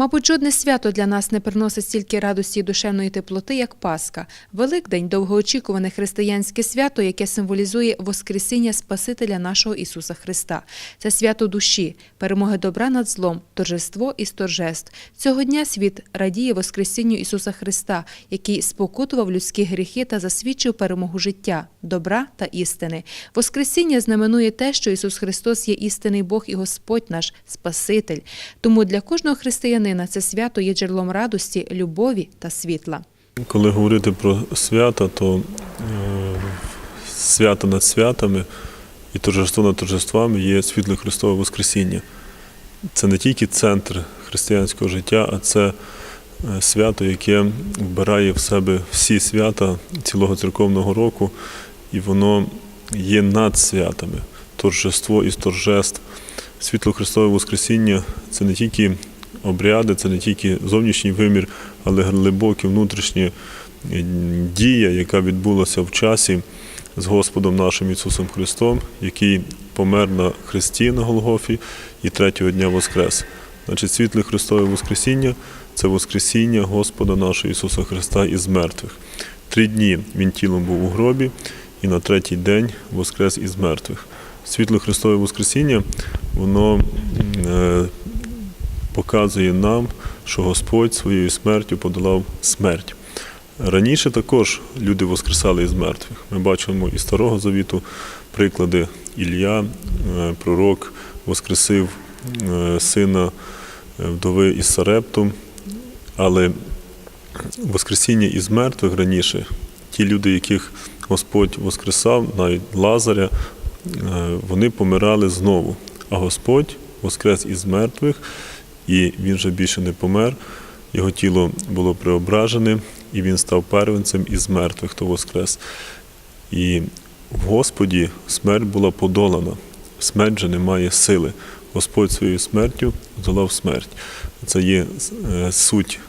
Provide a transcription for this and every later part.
Мабуть, жодне свято для нас не приносить стільки радості і душевної теплоти, як Пасха. Великдень довгоочікуване християнське свято, яке символізує Воскресіння Спасителя нашого Ісуса Христа. Це свято душі, перемоги добра над злом, торжество із торжеств. Цього дня світ радіє Воскресінню Ісуса Христа, який спокутував людські гріхи та засвідчив перемогу життя, добра та істини. Воскресіння знаменує те, що Ісус Христос є істинний Бог і Господь наш Спаситель. Тому для кожного християнина це свято є джерелом радості, любові та світла. Коли говорити про свята, то е, свято над святами і торжество над торжествами є світле Христове Воскресіння. Це не тільки центр християнського життя, а це е, свято, яке вбирає в себе всі свята цілого церковного року, і воно є над святами. Торжество із торжеств. Світло Христове Воскресіння це не тільки обряди, це не тільки зовнішній вимір, але глибоке внутрішнє е, дія, яка відбулася в часі з Господом нашим Ісусом Христом, який помер на хресті на Голгофі і третього дня воскрес. Значить, світле Христове Воскресіння це Воскресіння Господа нашого Ісуса Христа із мертвих. Три дні Він тілом був у гробі, і на третій день воскрес із мертвих. Світло Христове Воскресіння, воно е, показує нам, що Господь своєю смертю подолав смерть. Раніше також люди воскресали із мертвих. Ми бачимо із Старого Завіту приклади Ілля, е, пророк, воскресив е, сина е, вдови із Сарептом, але Воскресіння із мертвих раніше, ті люди, яких Господь воскресав, навіть Лазаря, вони помирали знову. А Господь воскрес із мертвих, і він вже більше не помер. Його тіло було преображене, і він став первенцем із мертвих, хто воскрес. І в Господі смерть була подолана. Смерть же не має сили. Господь своєю смертю здолав смерть. Це є е, суть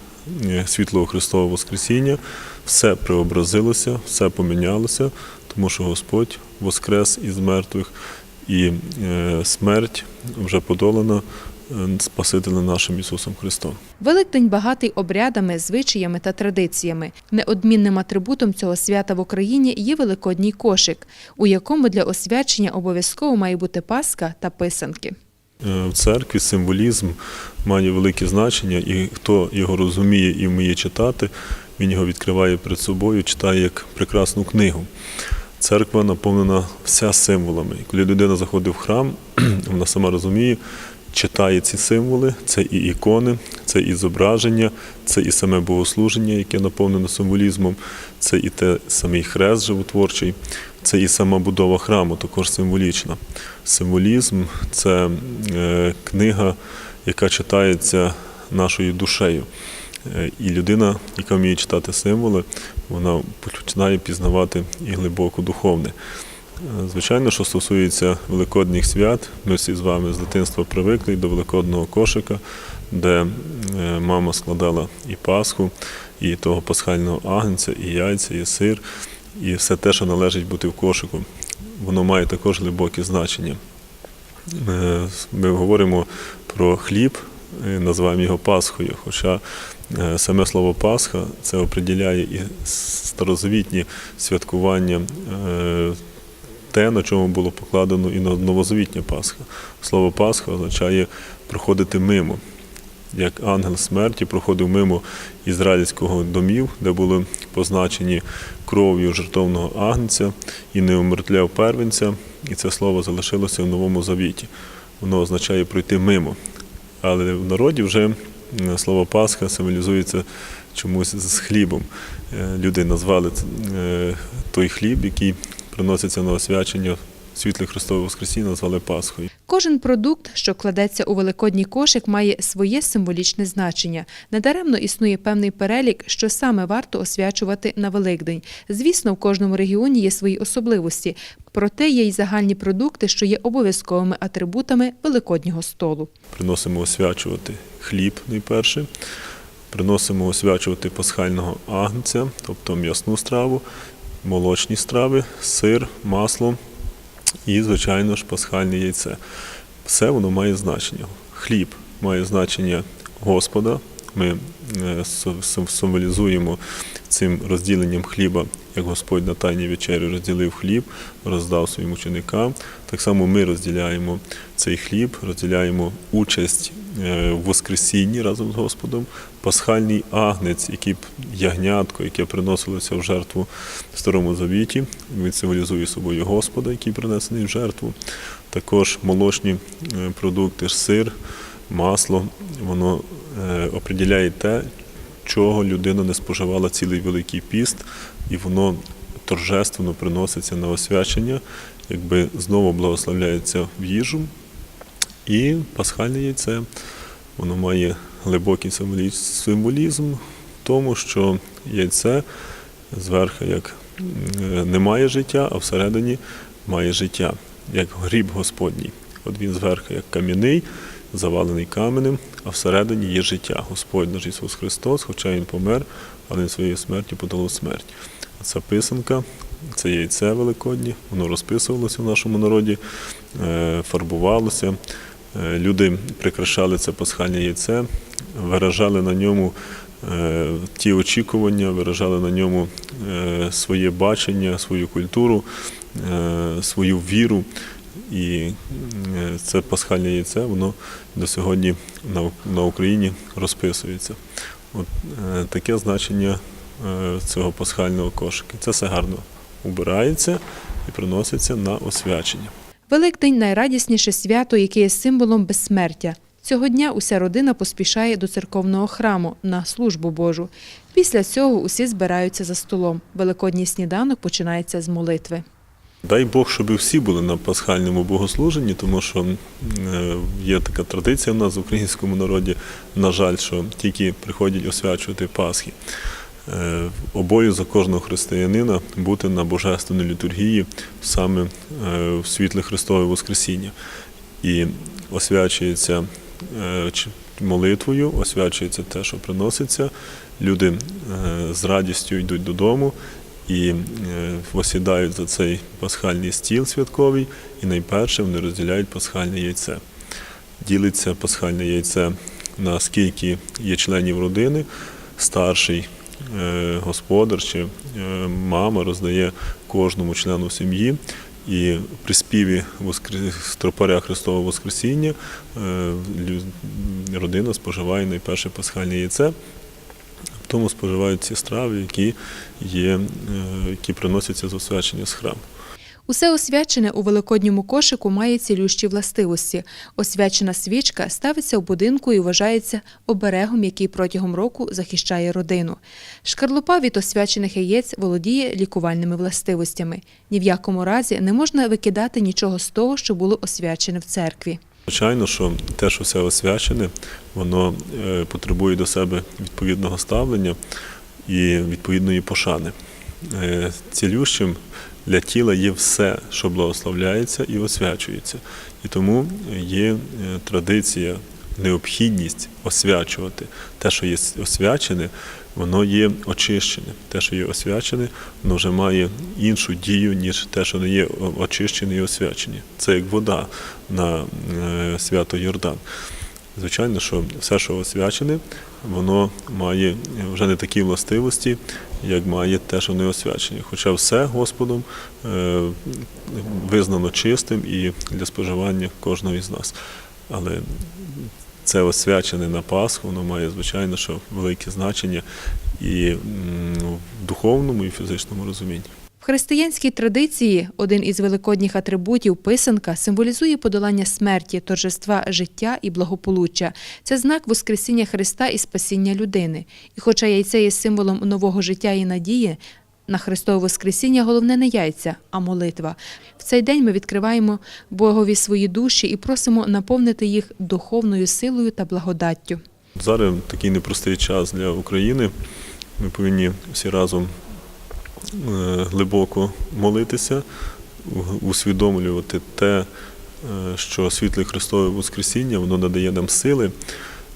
е, світлого Христового Воскресіння. Все преобразилося, все помінялося, тому що Господь воскрес із мертвих, і е, смерть вже подолана Спасителем нашим Ісусом Христом. Великдень багатий обрядами, звичаями та традиціями. Неодмінним атрибутом цього свята в Україні є великодній кошик, у якому для освячення обов'язково має бути паска та писанки. Е, В церкві символізм має велике значення, і хто його розуміє і вміє читати, він його відкриває перед собою, читає як прекрасну книгу. Церква наповнена вся символами. Коли людина заходить в храм, вона сама розуміє, читає ці символи, це і ікони, це і зображення, це і саме богослуження, яке наповнено символізмом, це і те самий хрест животворчий, це і сама будова храму, також символічна. Символізм це е, книга, яка читається нашою душею. Е, І людина, яка вміє читати символи, вона починає пізнавати і глибоко духовне. Звичайно, що стосується великодніх свят, ми всі з вами з дитинства привикли до великодного кошика, де е, мама складала і Пасху, і того пасхального агнця, і яйця, і сир, і все те, що належить бути в кошику. Воно має також глибоке значення. Е, Ми говоримо про хліб, називаємо його Пасхою. Хоча е, саме слово Пасха це определяє і старозавітні святкування, те, на чому було покладено і на новозавітня Пасха. Слово Пасха означає проходити мимо. Як ангел смерті проходив мимо ізраїльського домів, де були позначені кров'ю жертовного агнця і не умертвляв первенця, і це слово залишилося в Новому Завіті. Воно означає пройти мимо. Але в народі вже слово Пасха символізується чомусь з хлібом. Е, Люди назвали е, той хліб, який приноситься на освячення світле Христове Воскресіння, назвали Пасхою. Кожен продукт, що кладеться у великодній кошик, має своє символічне значення. Недаремно існує певний перелік, що саме варто освячувати на Великдень. Звісно, в кожному регіоні є свої особливості, проте є й загальні продукти, що є обов'язковими атрибутами великоднього столу. Приносимо освячувати хліб найперше, приносимо освячувати пасхального агнця, тобто м'ясну страву, молочні страви, сир, масло і, звичайно ж, пасхальне яйце. Все воно має значення. Хліб має значення Господа. Ми е, сим- сим- символізуємо цим розділенням хліба, як Господь на тайній вечері розділив хліб, роздав своїм ученикам. Так само ми розділяємо цей хліб, розділяємо участь е, в Воскресінні разом з Господом, пасхальний агнець, який ягнятко, яке приносилося в жертву в Старому Завіті. Він символізує собою Господа, який принесений в жертву. Також молочні е, продукти, сир, масло, воно е, определяє те, чого людина не споживала цілий великий піст, і воно торжественно приноситься на освячення, якби знову благословляється в їжу. І пасхальне яйце, воно має глибокий символізм в тому, що яйце зверху як е, не має життя, а всередині має життя, як гріб Господній. От він зверху як кам'яний, завалений каменем, а всередині є життя. Господь наш Ісус Христос, хоча Він помер, але своєю смертю подолав смерть. А Ця писанка, це яйце великоднє, воно розписувалося в нашому народі, е, фарбувалося. Е, Люди прикрашали це пасхальне яйце, виражали на ньому е, ті очікування, виражали на ньому своє бачення, свою культуру, свою віру. І е, це пасхальне яйце, воно до сьогодні на, Україні розписується. От е, таке значення е, цього пасхального кошика. Це все гарно убирається і приноситься на освячення. Великдень найрадісніше свято, яке є символом безсмертя. Цього дня уся родина поспішає до церковного храму на службу Божу. Після цього усі збираються за столом. Великодній сніданок починається з молитви. Дай Бог, щоб всі були на пасхальному богослуженні, тому що е, є така традиція в нас в українському народі, на жаль, що тільки приходять освячувати Пасхи. Е, Обов'язок кожного християнина бути на божественній літургії саме е, в світле Христове Воскресіння. І освячується молитвою, освячується те, що приноситься. Люди з радістю йдуть додому і е, посідають за цей пасхальний стіл святковий, і найперше вони розділяють пасхальне яйце. Ділиться пасхальне яйце на скільки є членів родини, старший е, господар чи е, мама роздає кожному члену сім'ї. І при співі воскр- тропаря Христового Воскресіння е, родина споживає найперше пасхальне яйце, тому споживають ці страви, які, є, е, які приносяться з освячення з храму. Усе освячене у великодньому кошику має цілющі властивості. Освячена свічка ставиться у будинку і вважається оберегом, який протягом року захищає родину. Шкарлупа від освячених яєць володіє лікувальними властивостями. Ні в якому разі не можна викидати нічого з того, що було освячене в церкві. Звичайно, що те, що все освячене, воно е, потребує до себе відповідного ставлення і відповідної пошани. Е, Цілющим для тіла є все, що благословляється і освячується. І тому є е, традиція, необхідність освячувати. Те, що є освячене, воно є очищене. Те, що є освячене, воно вже має іншу дію, ніж те, що не є очищене і освячене. Це як вода на е, свято Йордан. Звичайно, що все, що освячене, воно має вже не такі властивості, як має те, що не освячене. Хоча все Господом е, визнано чистим і для споживання кожного із нас. Але це освячене на Пасху, воно має, звичайно, що велике значення і в духовному, і в фізичному розумінні. В християнській традиції один із великодніх атрибутів писанка символізує подолання смерті, торжества життя і благополуччя. Це знак Воскресіння Христа і спасіння людини. І хоча яйце є символом нового життя і надії, на Христове Воскресіння головне не яйця, а молитва. В цей день ми відкриваємо Богові свої душі і просимо наповнити їх духовною силою та благодаттю. Зараз такий непростий час для України. Ми повинні всі разом е, глибоко молитися, усвідомлювати те, е, що світле Христове Воскресіння воно надає нам сили,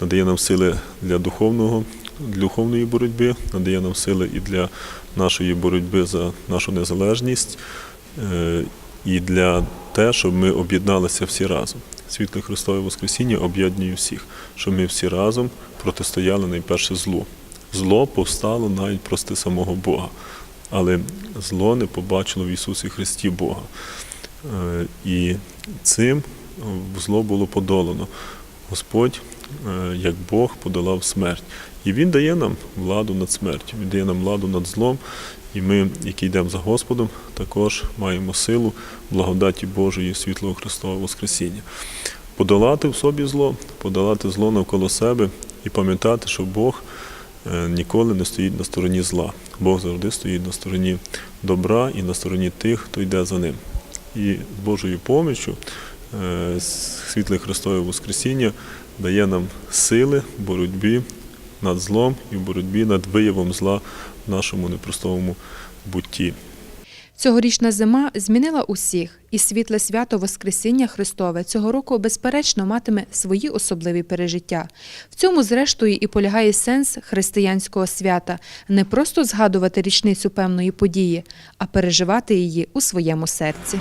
надає нам сили для духовного, для духовної боротьби, надає нам сили і для нашої боротьби за нашу незалежність, е, і для те, щоб ми об'єдналися всі разом. світле Христове Воскресіння об'єднує всіх, щоб ми всі разом протистояли найперше злу. Зло повстало навіть проти самого Бога, але зло не побачило в Ісусі Христі Бога. Е, І цим зло було подолано. Господь, як Бог, подолав смерть. І Він дає нам владу над смертю, Він дає нам владу над злом. І ми, які йдемо за Господом, також маємо силу благодаті Божої світлого Христового Воскресіння. Подолати в собі зло, подолати зло навколо себе і пам'ятати, що Бог е, ніколи не стоїть на стороні зла. Бог завжди стоїть на стороні добра і на стороні тих, хто йде за ним. І з Божою поміччю е, світле Христове Воскресіння дає нам сили в боротьбі над злом і в боротьбі над виявом зла в нашому непростому бутті. Цьогорічна зима змінила усіх, і світле свято Воскресіння Христове цього року безперечно матиме свої особливі пережиття. В цьому, зрештою, і полягає сенс християнського свята не просто згадувати річницю певної події, а переживати її у своєму серці.